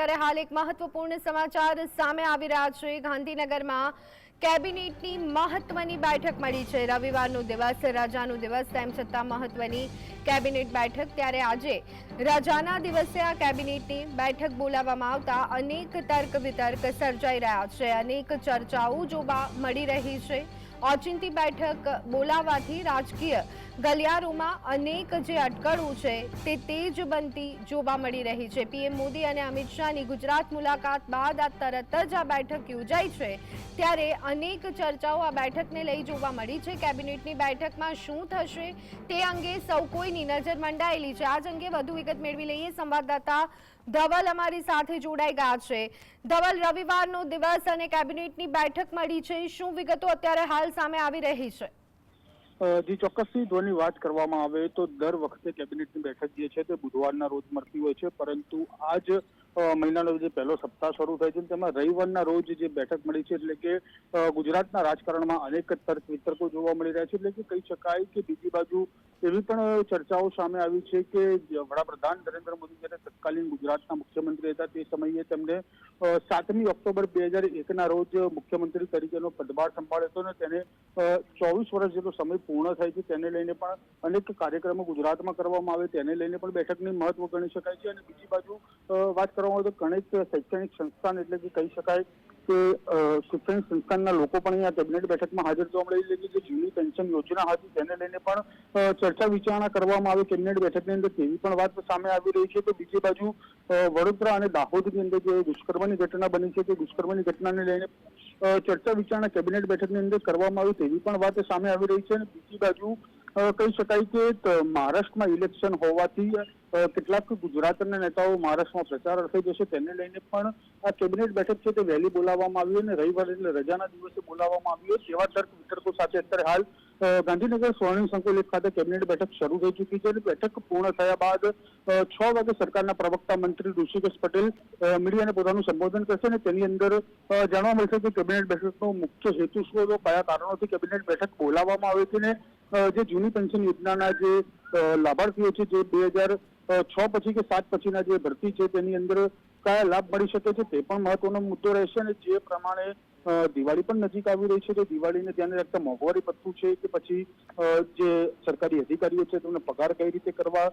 ત્યારે હાલ એક મહત્વપૂર્ણ સમાચાર સામે આવી રહ્યા છે. ગાંધીનગરમાં કેબિનેટની મહત્વની બેઠક મળી છે. રવિવારનો દિવસ, રજાનો દિવસ, તેમ છતાં મહત્વની કેબિનેટ બેઠક. ત્યારે આજે રજાના દિવસે આ કેબિનેટની બેઠક બોલાવવામાં આવતા અનેક તર્ક વિતર્ક સર્જાઈ રહ્યા છે. અનેક ચર્ચાઓ જોવા મળી રહી છે. ઓચિંતી બેઠક બોલાવવાથી રાજકીય ગલિયારોમાં અનેક જે અટકળો છે તે તેજ બનતી જોવા મળી રહી છે. પીએમ મોદી અને અમિત શાહની ગુજરાત મુલાકાત બાદ આ તરત જ આ બેઠક યોજાઈ છે. ત્યારે અનેક ચર્ચાઓ આ બેઠકને લઈ જોવા મળી છે. કેબિનેટની બેઠકમાં શું થશે તે અંગે સૌ કોઈની નજર મંડાયેલી છે. આજ અંગે વધુ વિગત મેળવી લઈએ સંવાદદાતા ધવલ અમારી સાથે જોડાઈ ગયા છે. ધવલ, રવિવારનો દિવસ અને કેબિનેટની બેઠક મળી છે. શું વિગતો અત્યારે હાલ સામે આવી રહી છે? જી, ચોક્કસથી ધોની વાત કરવામાં આવે તો દર વખતે કેબિનેટની બેઠક જે છે તે બુધવારના રોજ મળતી હોય છે. પરંતુ આજ મહિનાનો જે પહેલો સપ્તાહ શરૂ થાય છે તેમાં રવિવારના રોજ જે બેઠક મળી છે એટલે કે ગુજરાતના રાજકારણમાં અનેક તર્ક વિતર્કો જોવા મળી રહ્યા છે એટલે કે કહી શકાય કે બીજી બાજુ એવી પણ ચર્ચાઓ સામે આવી છે કે વડાપ્રધાન નરેન્દ્ર મોદી જ્યારે તત્કાલીન ગુજરાતના મુખ્યમંત્રી હતા તે સમયે તેમને સાતમી ઓક્ટોબર બે હજાર એકના રોજ મુખ્યમંત્રી તરીકેનો પદભાર સંભાળ્યો હતો અને તેને ચોવીસ વર્ષ જેટલો સમય પૂર્ણ થાય છે તેને લઈને પણ અનેક કાર્યક્રમો ગુજરાતમાં કરવામાં આવે તેને લઈને પણ બેઠકની મહત્વ ગણી શકાય છે અને બીજી બાજુ વાત કરવામાં આવે તો ગણિત, શૈક્ષણિક સંસ્થાન એટલે કે કહી શકાય કે શૈક્ષણિક સંસ્થાનના લોકો પણ અહીંયા કેબિનેટ બેઠકમાં હાજર જોવા મળી એટલે કે જૂની પેન્શન યોજના હતી તેને લઈને પણ ચર્ચા વિચારણા કરવામાં આવે. કેબિનેટ બેઠકની અંદર તેવી પણ વાત સામે આવી રહી છે તો બીજી બાજુ વડોદરા અને દાહોદની અંદર જે દુષ્કર્મની ઘટના બની છે તે દુષ્કર્મની ઘટનાને લઈને ચર્ચા વિચારણા કેબિનેટ બેઠકની અંદર કરવામાં આવી તેવી પણ વાત સામે આવી રહી છે. અને બીજી બાજુ કહી શકાય કે મહારાષ્ટ્રમાં ઇલેક્શન હોવાથી કેટલાક ગુજરાતના નેતાઓ મહારાષ્ટ્રમાં પ્રચાર અર્થે જશે તેને લઈને પણ આ કેબિનેટ બેઠક છે તે વહેલી બોલાવવામાં આવી અને રવિવાર એટલે રજાના દિવસે બોલાવવામાં આવી તેવા તર્ક વિતર્કો સાથે અત્યારે હાલ ગાંધીનગર સ્વર્ણિમ સંકુલ ખાતે કેબિનેટ બેઠક શરૂ થઈ ચૂકી છે અને બેઠક પૂર્ણ થયા બાદ છ વાગે સરકારના પ્રવક્તા મંત્રી ઋષિકેશ પટેલ મીડિયાને પોતાનું સંબોધન કરશે અને તેની અંદર જાણવા મળશે કે કેબિનેટ બેઠકનો મુખ્ય હેતુ શું હતો, કયા કારણોથી કેબિનેટ બેઠક બોલાવવામાં આવે છે ને જે જૂની પેન્શન યોજનાના જે લાભાર્થીઓ છે, જે બે હજાર છ પછી કે સાત પછીના જે ભરતી છે, તેની અંદર કયા લાભ મળી શકે છે, તે પણ મહત્વનો મુદ્દો રહેશે અને જે પ્રમાણે દિવાળી પણ નજીક આવી રહી છે, તો દિવાળીને ધ્યાને રાખતા મોંઘવારી ભથ્થું છે કે પછી જે સરકારી અધિકારીઓ છે, તેમને પગાર કઈ રીતે કરવા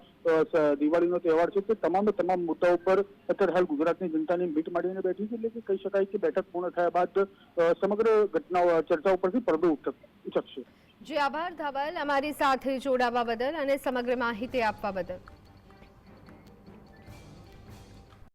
દિવાળીનો તહેવાર છે, તે તમામે તમામ મુદ્દા ઉપર અત્યારે હાલ ગુજરાતની જનતાની મીટ માંડીને બેઠી છે, એટલે કે કહી શકાય કે બેઠક પૂર્ણ થયા બાદ સમગ્ર ઘટનાઓ ચર્ચા ઉપરથી પડદો ઉઠક- ઉચકશે જે આભાર ધવલ અમારી સાથે જોડાવા બદલ અને સમગ્ર માહિતી આપવા બદલ.